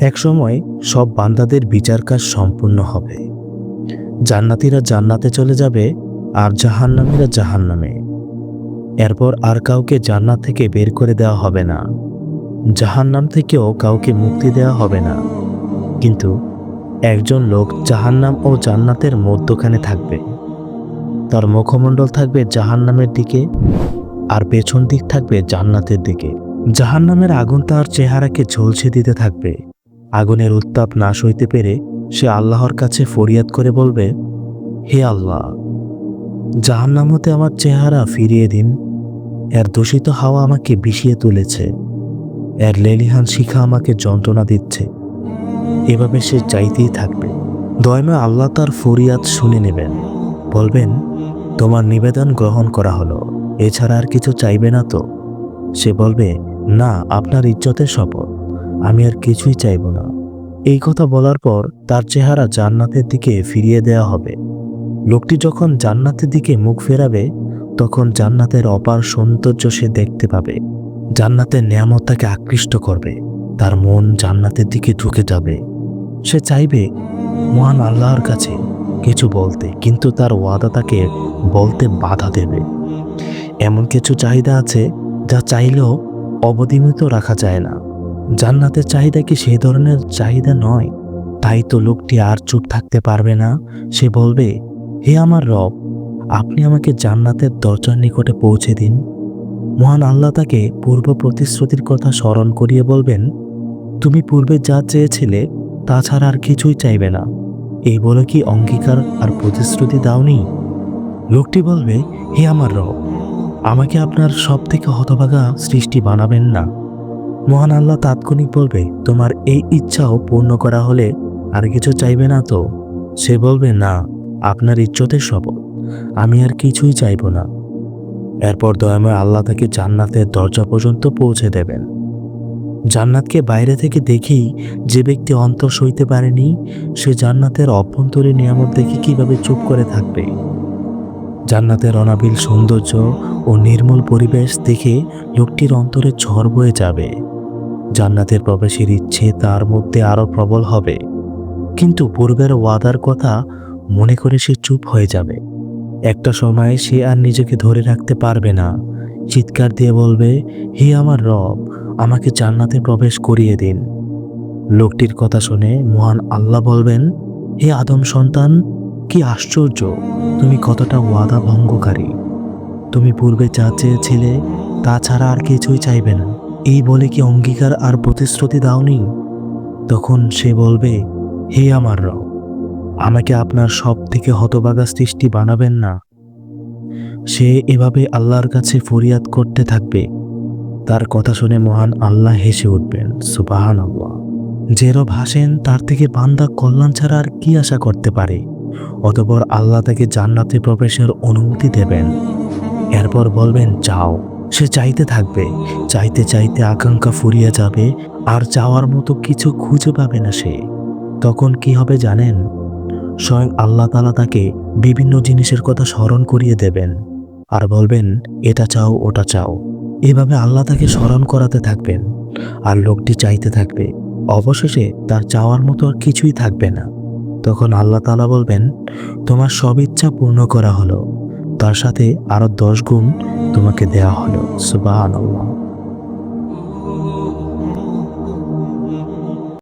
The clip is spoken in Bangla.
একসময় সব বান্দাদের বিচার কাজ সম্পূর্ণ হবে। জান্নাতীরা জান্নাতে চলে যাবে আর জাহান্নামীরা জাহান্নামে। এরপর আর কাউকে জান্নাত থেকে বের করে দেওয়া হবে না। জাহান্নাম থেকেও কাউকে মুক্তি দেওয়া হবে না। কিন্তু একজন লোক জাহান্নাম ও জান্নাতের মধ্যখানে থাকবে। তার মুখমণ্ডল থাকবে জাহান্নামের দিকে আর পেছন দিক থাকবে জান্নাতের দিকে। জাহান্নামের আগুন তার চেহারাকে ঝলসে দিতে থাকবে। আগুনের উত্তাপ না সইতে পেরে সে আল্লাহর কাছে ফরিয়াদ করে বলবে, হে আল্লাহ, জাহান্নাম হতে আমার চেহারা ফিরিয়ে দিন। এর দূষিত হাওয়া আমাকে বিষিয়ে তুলেছে। এর লেলিহান শিখা আমাকে যন্ত্রণা দিচ্ছে। এভাবে সে চাইতেই থাকবে। দয়মে আল্লাহ তার ফরিয়াদ শুনে নেবেন। বলবেন, তোমার নিবেদন গ্রহণ করা হলো। এছাড়া আর কিছু চাইবে না তো? সে বলবে, না, আপনার ইজ্জতের শপথ। আমি আর কিছুই চাইব না। এই কথা বলার পর তার চেহারা জান্নাতের দিকে ফিরিয়ে দেওয়া হবে। লোকটি যখন জান্নাতের দিকে মুখ ফেরাবে, তখন জান্নাতের অপার সৌন্দর্য সে দেখতে পাবে। জান্নাতের নিয়ামত তাকে আকৃষ্ট করবে। তার মন জান্নাতের দিকে ঢুকে যাবে। সে চাইবে, মহান আল্লাহর কাছে কিছু বলতে। কিন্তু তার ওয়াদা তাকে বলতে বাধা দেবে। এমন কিছু চাহিদা আছে, যা চাইলেও অবদিমিত রাখা যায় না। জান্নাতের চাহিদা কি সেই ধরনের চাহিদা নয়? তাই তো লোকটি আর চুপ থাকতে পারবে না। সে বলবে, হে আমার রব, আপনি আমাকে জান্নাতের দরজার নিকটে পৌঁছে দিন। মহান আল্লাহ তাকে পূর্ব প্রতিশ্রুতির কথা স্মরণ করিয়ে বলবেন, তুমি পূর্বে যা চেয়েছিলে তাছাড়া আর কিছুই চাইবে না। এই বলে কি অঙ্গীকার আর প্রতিশ্রুতি দাওনি? লোকটি বলবে, হে আমার রব, আমাকে আপনার সব থেকে হতভাগা সৃষ্টি বানাবেন না। মহান আল্লাহ তাৎক্ষণিক বলবে, তোমার এই ইচ্ছাও পূর্ণ করা হলে আর কিছু চাইবে না তো? সে বলবে, না, আপনার ইচ্ছতে শপথ, আমি আর কিছুই চাইব না। এরপর দয়াময় আল্লাহ তাকে জান্নাতের দরজা পর্যন্ত পৌঁছে দেবেন। জান্নাতকে বাইরে থেকে দেখেই যে ব্যক্তি অন্তর সইতে পারেনি, সে জান্নাতের অভ্যন্তরীণ নিয়ামত দেখে কীভাবে চুপ করে থাকবে? জান্নাতের অনাবিল সৌন্দর্য ও নির্মল পরিবেশ দেখে লোকটির অন্তরে ঝড় বয়ে যাবে। জান্নাতের প্রবেশের ইচ্ছে তার মধ্যে আরও প্রবল হবে। কিন্তু পূর্বের ওয়াদার কথা মনে করে সে চুপ হয়ে যাবে। একটা সময় সে আর নিজেকে ধরে রাখতে পারবে না। চিৎকার দিয়ে বলবে, হে আমার রব, আমাকে জান্নাতে প্রবেশ করিয়ে দিন। লোকটির কথা শুনে মহান আল্লাহ বলবেন, হে আদম সন্তান, কি আশ্চর্য, তুমি কতটা ওয়াদা ভঙ্গকারী। তুমি পূর্বে যা চেয়েছিলে তাছাড়া আর কিছুই চাইবে না। এই বলে কি অঙ্গীকার আর প্রতিশ্রুতি দাওনি? তখন সে বলবে, হে আমার রব, আমাকে আপনার সব থেকে হতবাগা সৃষ্টি বানাবেন না। সে এভাবে আল্লাহর কাছে ফরিয়াদ করতে থাকবে। তার কথা শুনে মহান আল্লাহ হেসে উঠবেন সুবাহান আল্লাহ যে রব হাসেন, তার থেকে বান্দা কল্যাণ ছাড়া আর কি আশা করতে পারে? অতপর আল্লাহ তাকে জান্নাতে প্রবেশের অনুমতি দেবেন। এরপর বলবেন চাও সে চাইতে থাকবে, চাইতে চাইতে আকাঙ্ক্ষা ফুরিয়ে যাবে, আর চাওয়ার মতো কিছু খুঁজে পাবে না সে। তখন কি হবে জানেন? স্বয়ং আল্লাহ তালা তাকে বিভিন্ন জিনিসের কথা স্মরণ করিয়ে দেবেন, আর বলবেন, এটা চাও, ওটা চাও। এভাবে আল্লাহ তাকে স্মরণ করাতে থাকবেন, আর লোকটি চাইতে থাকবে। অবশেষে তার চাওয়ার মতো আর কিছুই থাকবে না। তখন আল্লাহ তালা বলবেন, তোমার সব ইচ্ছা পূর্ণ করা হলো। তার সাথে আরও দশ গুণ তোমাকে দেয়া হলো সুবাহ